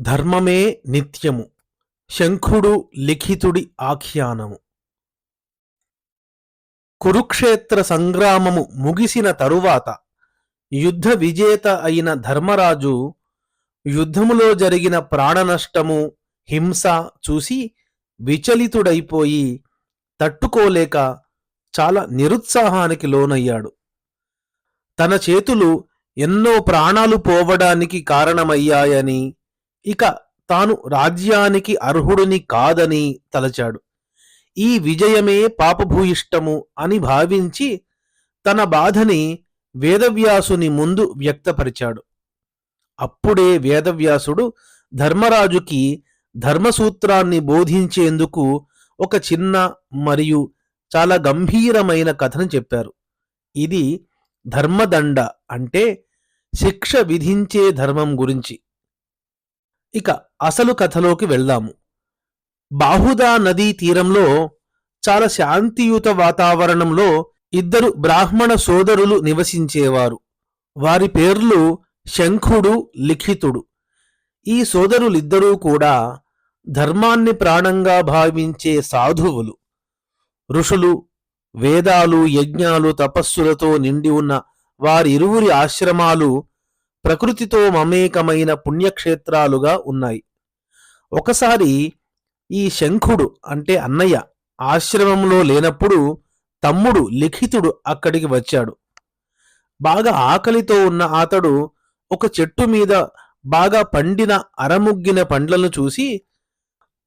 ధర్మమే నిత్యము శంఖుడు లిఖితుడి ఆఖ్యానము. కురుక్షేత్ర సంగ్రామము ముగిసిన తరువాత యుద్ధ విజేత అయిన ధర్మరాజు యుద్ధములో జరిగిన ప్రాణనష్టము హింస చూసి విచలితుడైపోయి తట్టుకోలేక చాలా నిరుత్సాహానికి లోనయ్యాడు. తన చేతులు ఎన్నో ప్రాణాలు పోవడానికి కారణమయ్యాయని ఇక తాను రాజ్యానికి అర్హుడిని కాదని తలచాడు. ఈ విజయమే పాపభూయిష్టము అని భావించి తన బాధని వేదవ్యాసుని ముందు వ్యక్తపరిచాడు. అప్పుడే వేదవ్యాసుడు ధర్మరాజుకి ధర్మసూత్రాన్ని బోధించేందుకు ఒక చిన్న మరియు చాలా గంభీరమైన కథను చెప్పారు. ఇది ధర్మదండ అంటే శిక్ష విధించే ధర్మం గురించి. ఇక అసలు కథలోకి వెళ్దాము. బాహుదా నదీ తీరంలో చాలా శాంతియుత వాతావరణంలో ఇద్దరు బ్రాహ్మణ సోదరులు నివసించేవారు. వారి పేర్లు శంఖుడు లిఖితుడు. ఈ సోదరులిద్దరూ కూడా ధర్మాన్ని ప్రాణంగా భావించే సాధువులు. ఋషులు వేదాలు యజ్ఞాలు తపస్సులతో నిండి ఉన్న వారిరువురి ఆశ్రమాలు ప్రకృతితో మమేకమైన పుణ్యక్షేత్రాలుగా ఉన్నాయి. ఒకసారి ఈ శంఖుడు అంటే అన్నయ్య ఆశ్రమంలో లేనప్పుడు తమ్ముడు లిఖితుడు అక్కడికి వచ్చాడు. బాగా ఆకలితో ఉన్న అతడు ఒక చెట్టు మీద బాగా పండిన అరముగ్గిన పండ్లను చూసి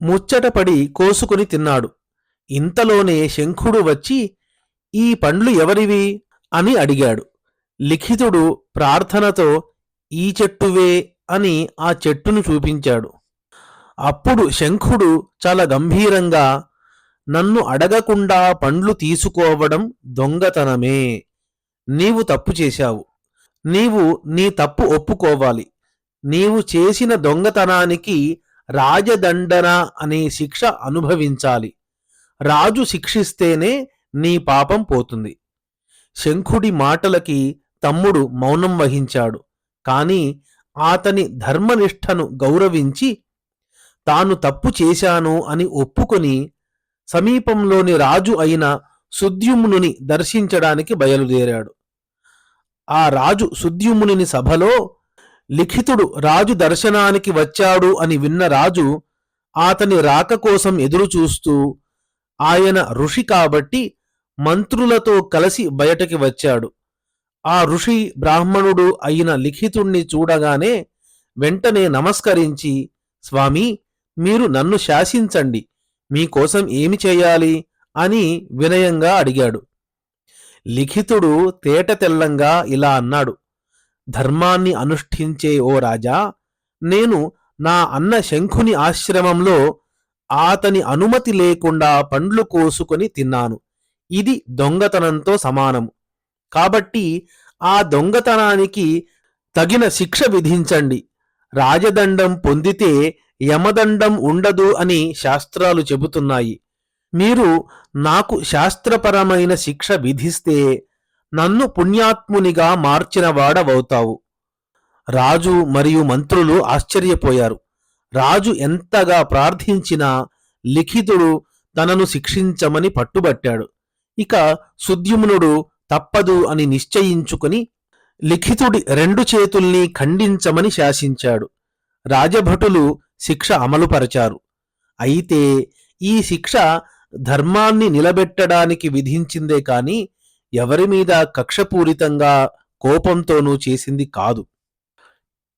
ముచ్చటపడి కోసుకుని తిన్నాడు. ఇంతలోనే శంఖుడు వచ్చి ఈ పండ్లు ఎవరివి? అని అడిగాడు. లిఖితుడు ప్రార్థనతో ఈ చెట్టువే అని ఆ చెట్టును చూపించాడు. అప్పుడు శంఖుడు చాలా గంభీరంగా నన్ను అడగకుండా పండ్లు తీసుకోవడం దొంగతనమే. నీవు తప్పు చేశావు. నీవు నీ తప్పు ఒప్పుకోవాలి. నీవు చేసిన దొంగతనానికి రాజదండన అనే శిక్ష అనుభవించాలి. రాజు శిక్షిస్తేనే నీ పాపం పోతుంది. శంఖుడి మాటలకి తమ్ముడు మౌనం వహించాడు. కానీ అతని ధర్మనిష్టను గౌరవించి తాను తప్పు చేశాను అని ఒప్పుకొని సమీపంలోని రాజు అయిన సుద్యుమ్నుని దర్శించడానికి బయలుదేరాడు. ఆ రాజు సుద్యుమ్నుని సభలో లిఖితుడు రాజు దర్శనానికి వచ్చాడు అని విన్న రాజు అతని రాక కోసం ఎదురుచూస్తూ ఆయన ఋషి కాబట్టి మంత్రులతో కలిసి బయటకి వచ్చాడు. ఆ ఋషి బ్రాహ్మణుడు అయిన లిఖితుణ్ణి చూడగానే వెంటనే నమస్కరించి స్వామి మీరు నన్ను శాసించండి మీకోసం ఏమి చేయాలి? అని వినయంగా అడిగాడు. లిఖితుడు తేట తెల్లంగా ఇలా అన్నాడు ధర్మాన్ని అనుష్ఠించే ఓ రాజా నేను నా అన్న శంఖుని ఆశ్రమంలో అతని అనుమతి లేకుండా పండ్లు కోసుకొని తిన్నాను. ఇది దొంగతనంతో సమానము. కాబట్టి ఆ దొంగతనానికి తగిన శిక్ష విధించండి. రాజదండం పొందితే యమదండం ఉండదు అని శాస్త్రాలు చెబుతున్నాయి. మీరు నాకు శాస్త్రపరమైన శిక్ష విధిస్తే నన్ను పుణ్యాత్మునిగా మార్చిన వాడవవుతావు. రాజు మరియు మంత్రులు ఆశ్చర్యపోయారు. రాజు ఎంతగా ప్రార్థించినా లిఖితుడు తనను శిక్షించమని పట్టుబట్టాడు. ఇక సుద్యుమ్నుడు తప్పదు అని నిశ్చయించుకుని లిఖితుడి రెండు చేతుల్ని ఖండించమని శాసించాడు. రాజభటులు శిక్ష అమలుపరచారు. అయితే ఈ శిక్ష ధర్మాన్ని నిలబెట్టడానికి విధించిందే కాని ఎవరి మీద కక్షపూరితంగా కోపంతోనూ చేసింది కాదు.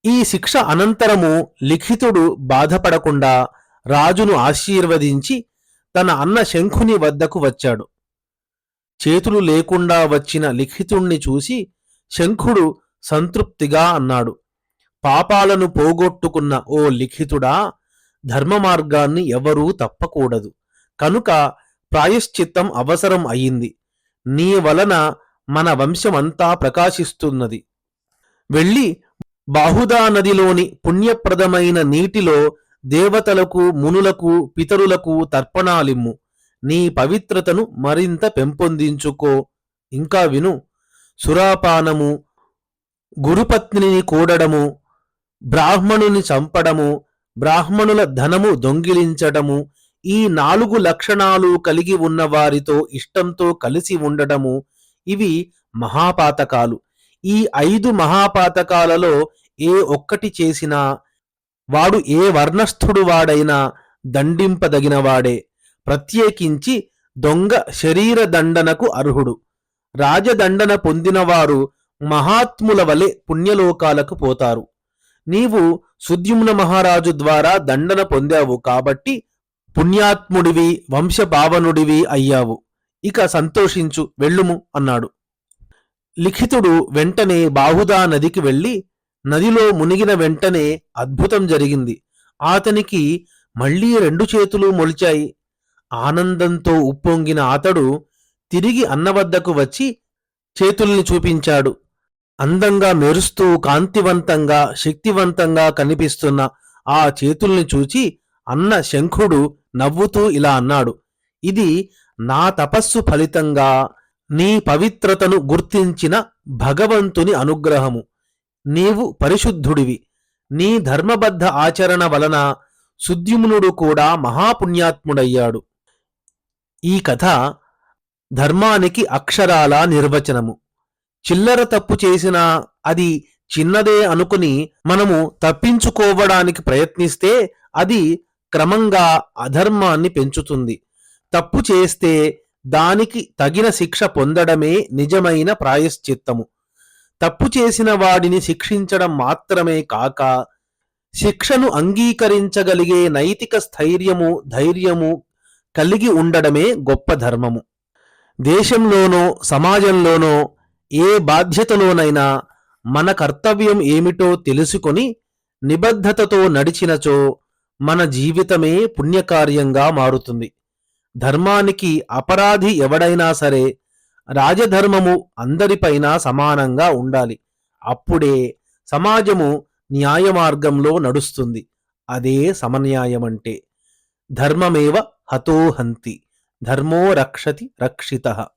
ఈ శిక్ష అనంతరము లిఖితుడు బాధపడకుండా రాజును ఆశీర్వదించి తన అన్న శంఖుని వద్దకు వచ్చాడు. చేతులు లేకుండా వచ్చిన లిఖితుణ్ణి చూసి శంఖుడు సంతృప్తిగా అన్నాడు. పాపాలను పోగొట్టుకున్న ఓ లిఖితుడా ధర్మ మార్గాన్ని ఎవరూ తప్పకూడదు. కనుక ప్రాయశ్చిత్తం అవసరం అయింది. నీ వలన మన వంశమంతా ప్రకాశిస్తున్నది. వెళ్ళి బాహుదా నదిలోని పుణ్యప్రదమైన నీటిలో దేవతలకు మునులకు పితరులకు తర్పణాలిమ్ము. నీ పవిత్రతను మరింత పెంపొందించుకో. ఇంకా విను సురాపానము గురుపత్నిని కూడడము బ్రాహ్మణుని చంపడము బ్రాహ్మణుల ధనము దొంగిలించడము ఈ నాలుగు లక్షణాలు కలిగి ఉన్న వారితో ఇష్టంతో కలిసి ఉండడము ఇవి మహాపాతకాలు. ఈ ఐదు మహాపాతకాలలో ఏ ఒక్కటి చేసినా వాడు ఏ వర్ణస్థుడు వాడైనా దండింపదగినవాడే ప్రత్యేకించి దొంగ శరీర దండనకు అర్హుడు. రాజదండన పొందినవారు మహాత్ముల వలె పుణ్యలోకాలకు పోతారు. నీవు సుద్యుమ్న మహారాజు ద్వారా దండన పొందావు కాబట్టి పుణ్యాత్ముడివి వంశపావనుడివి అయ్యావు. ఇక సంతోషించు వెళ్ళుము అన్నాడు. లిఖితుడు వెంటనే బాహుదా నదికి వెళ్ళి నదిలో మునిగిన వెంటనే అద్భుతం జరిగింది. అతనికి మళ్ళీ రెండు చేతులు మొలిచాయి. ఆనందంతో ఉప్పొంగిన అతడు తిరిగి అన్న వద్దకు వచ్చి చేతుల్ని చూపించాడు. అందంగా మెరుస్తూ కాంతివంతంగా శక్తివంతంగా కనిపిస్తున్న ఆ చేతుల్ని చూచి అన్న శంఖుడు నవ్వుతూ ఇలా అన్నాడు ఇది నా తపస్సు ఫలితంగా నీ పవిత్రతను గుర్తించిన భగవంతుని అనుగ్రహము. నీవు పరిశుద్ధుడివి. నీ ధర్మబద్ధ ఆచరణ వలన సుద్యుమ్నుడు కూడా మహాపుణ్యాత్ముడయ్యాడు. ఈ కథ ధర్మానికి అక్షరాల నిర్వచనము. చిల్లర తప్పు చేసినా అది చిన్నదే అనుకుని మనము తప్పించుకోవడానికి ప్రయత్నిస్తే అది క్రమంగా అధర్మాన్ని పెంచుతుంది. తప్పు చేస్తే దానికి తగిన శిక్ష పొందడమే నిజమైన ప్రాయశ్చిత్తము. తప్పు చేసిన వాడిని శిక్షించడం మాత్రమే కాక శిక్షను అంగీకరించగలిగే నైతిక స్థైర్యము ధైర్యము కలిగి ఉండడమే గొప్ప ధర్మము. దేశంలోనో సమాజంలోనో ఏ బాధ్యతలోనైనా మన కర్తవ్యం ఏమిటో తెలుసుకొని నిబద్ధతతో నడిచినచో మన జీవితమే పుణ్యకార్యంగా మారుతుంది. ధర్మానికి అపరాధి ఎవడైనా సరే రాజధర్మము అందరిపైన సమానంగా ఉండాలి. అప్పుడే సమాజము న్యాయ మార్గంలో నడుస్తుంది. అదే సమన్యాయమంటే. ధర్మమేవ हतो हन्ति। धर्मो रक्षति रक्षितः।